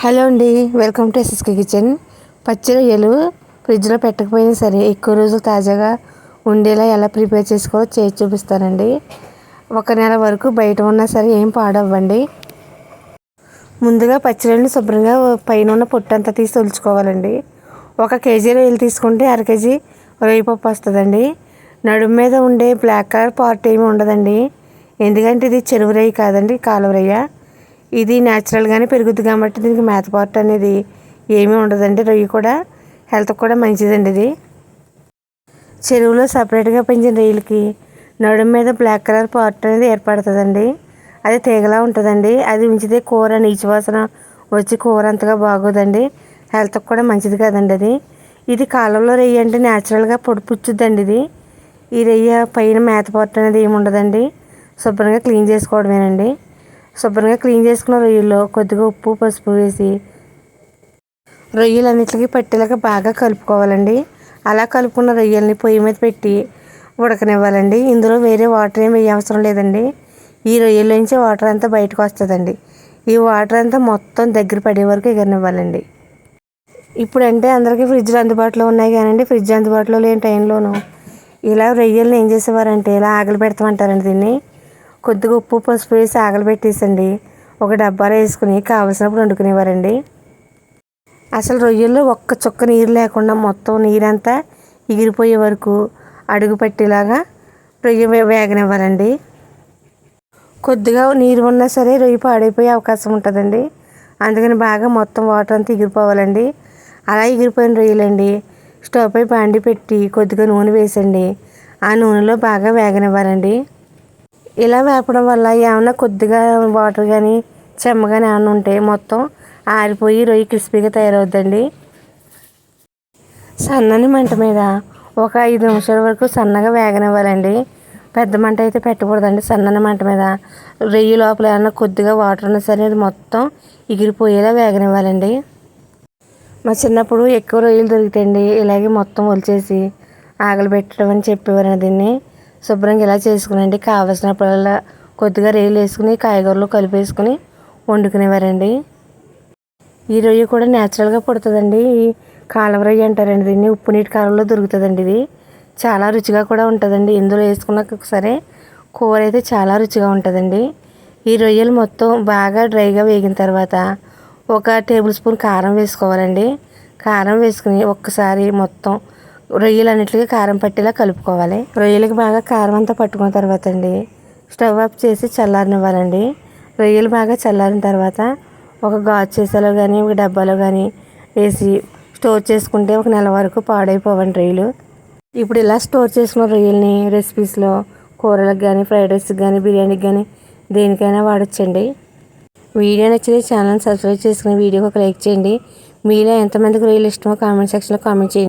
Hello అండి welcome to SSK kitchen పచ్చి రొయ్యలు ఫ్రిడ్జ్లో పెట్టకపోయినా సరే ఎక్కువ రోజులు తాజాగా ఉండేలా ఎలా ప్రిపేర్ చేసుకోవాలో చేసి చూపిస్తానండి. ఒక నెల వరకు బయట ఉన్నా సరే ఏం పాడవ్వండి. ముందుగా పచ్చి రొయ్యలు శుభ్రంగా పైన ఉన్న పొట్టు అంతా తీసి తొలుచుకోవాలండి. ఒక కేజీ రొయ్యలు తీసుకుంటే అర కేజీ రొయ్య పప్పు వస్తుందండి. నడుము మీద ఉండే బ్లాక్ కలర్ పార్ట్ ఏమి ఉండదండి. ఎందుకంటే ఇది చెరువు రొయ్య కాదండి కాలువ రొయ్య. ఇది న్యాచురల్గానే పెరుగుద్ది కాబట్టి దీనికి మేత పార్ట్ అనేది ఏమీ ఉండదండి. రొయ్యి కూడా హెల్త్ కూడా మంచిదండి ఇది. చెరువులో సపరేట్గా పెంచిన రొయ్యలకి నడుము మీద బ్లాక్ కలర్ పార్ట్ అనేది ఏర్పడుతుందండి. అది తీగలా ఉంటుందండి. అది ఉంచితే కూర నీచు వాసన వచ్చి కూర అంతగా బాగోదండి. హెల్త్కి కూడా మంచిది కదండి అది. ఇది కాలంలో రొయ్య అంటే న్యాచురల్గా పొడిపుచ్చుద్దండి ఇది. ఈ రొయ్య పైన మేత పార్ట్ అనేది ఏమి ఉండదండి శుభ్రంగా క్లీన్ చేసుకోవడమేనండి. శుభ్రంగా క్లీన్ చేసుకున్న రొయ్యల్లో కొద్దిగా ఉప్పు పసుపు వేసి రొయ్యలన్నిటికీ పట్టేలాగా బాగా కలుపుకోవాలండి. అలా కలుపుకున్న రొయ్యల్ని పొయ్యి మీద పెట్టి ఉడకనివ్వాలండి. ఇందులో వేరే వాటర్ ఏమి వేయ అవసరం లేదండి. ఈ రొయ్యల్లోంచి వాటర్ అంతా బయటకు వస్తుందండి. ఈ వాటర్ అంతా మొత్తం దగ్గర పడే వరకు ఎగరనివ్వాలండి. ఇప్పుడంటే అందరికీ ఫ్రిడ్జ్లు అందుబాటులో ఉన్నాయి కానండి. ఫ్రిడ్జ్ అందుబాటులో లేని టైంలోనూ ఇలా రొయ్యల్ని ఏం చేసేవారంటే ఇలా ఆగలి పెడతామంటారండి దీన్ని. కొద్దిగా ఉప్పు పసుపు వేసి ఆగలబెట్టేసండి. ఒక డబ్బాలో వేసుకుని కావలసినప్పుడు వండుకునేవారండి. అసలు రొయ్యల్లో ఒక్క చుక్క నీరు లేకుండా మొత్తం నీరంతా ఎగిరిపోయే వరకు అడుగు పట్టేలాగా రొయ్య వేగనివ్వాలండి. కొద్దిగా నీరు ఉన్నా సరే రొయ్య పాడైపోయే అవకాశం ఉంటుందండి. అందుకని బాగా మొత్తం వాటర్ అంతా ఎగిరిపోవాలండి. అలా ఎగిరిపోయిన రొయ్యలండి. స్టవ్ పై బాండి పెట్టి కొద్దిగా నూనె వేసండి. ఆ నూనెలో బాగా వేగనివ్వాలండి. ఇలా వేపడం వల్ల ఏమైనా కొద్దిగా వాటర్ కానీ చెమ్మ కానీ ఏమన్నా ఉంటే మొత్తం ఆరిపోయి రొయ్యి క్రిస్పీగా తయారవుద్దండి. సన్నని మంట మీద ఒక ఐదు నిమిషాల వరకు సన్నగా వేగనివ్వాలండి. పెద్ద మంట అయితే పెట్టకూడదండి. సన్నని మంట మీద రొయ్యి లోపల ఏమైనా కొద్దిగా వాటర్ ఉన్నా సరే అది మొత్తం ఎగిరిపోయేలా వేగనివ్వాలండి. మా చిన్నప్పుడు ఎక్కువ రొయ్యలు దొరుకుతాయండి. ఇలాగే మొత్తం ఒలిచేసి ఆగలు పెట్టడం అని చెప్పేవారు దీన్ని. శుభ్రంగా ఇలా చేసుకునండి. కావలసినప్పుడల్లా కొద్దిగా రేలు వేసుకుని కాయగూరలు కలిపేసుకుని వండుకునేవారండి. ఈ రొయ్య కూడా న్యాచురల్గా పుడుతుందండి. ఈ కాలువ రొయ్య అంటారండి దీన్ని. ఉప్పు నీటి కాలంలో దొరుకుతుందండి ఇది. చాలా రుచిగా కూడా ఉంటుందండి. ఇందులో వేసుకున్నాక సరే కూర అయితే చాలా రుచిగా ఉంటుందండి. ఈ రొయ్యలు మొత్తం బాగా డ్రైగా వేగిన తర్వాత ఒక టేబుల్ స్పూన్ కారం వేసుకోవాలండి. కారం వేసుకుని ఒక్కసారి మొత్తం రొయ్యలు రొయ్యలన్నిటికీ కారం పట్టేలా కలుపుకోవాలి. రొయ్యలకి బాగా కారం అంతా పట్టుకున్న తర్వాత అండి స్టవ్ ఆఫ్ చేసి చల్లారనివ్వాలండి. రొయ్యలు బాగా చల్లారిన తర్వాత ఒక గాజు చేసాలో కానీ ఒక డబ్బాలో కానీ వేసి స్టోర్ చేసుకుంటే ఒక నెల వరకు పాడైపోవండి రొయ్యలు. ఇప్పుడు ఇలా స్టోర్ చేసుకున్న రొయ్యల్ని రెసిపీస్లో కూరలకు కానీ ఫ్రైడ్ రైస్కి కానీ బిర్యానీకి కానీ దేనికైనా వాడచ్చండి. వీడియో నచ్చితే ఛానల్ సబ్స్క్రైబ్ చేసుకుని వీడియోకి ఒక లైక్ చేయండి. మీలో ఎంతమందికి రొయ్యలు ఇష్టమో కామెంట్ సెక్షన్లో కామెంట్ చేయండి.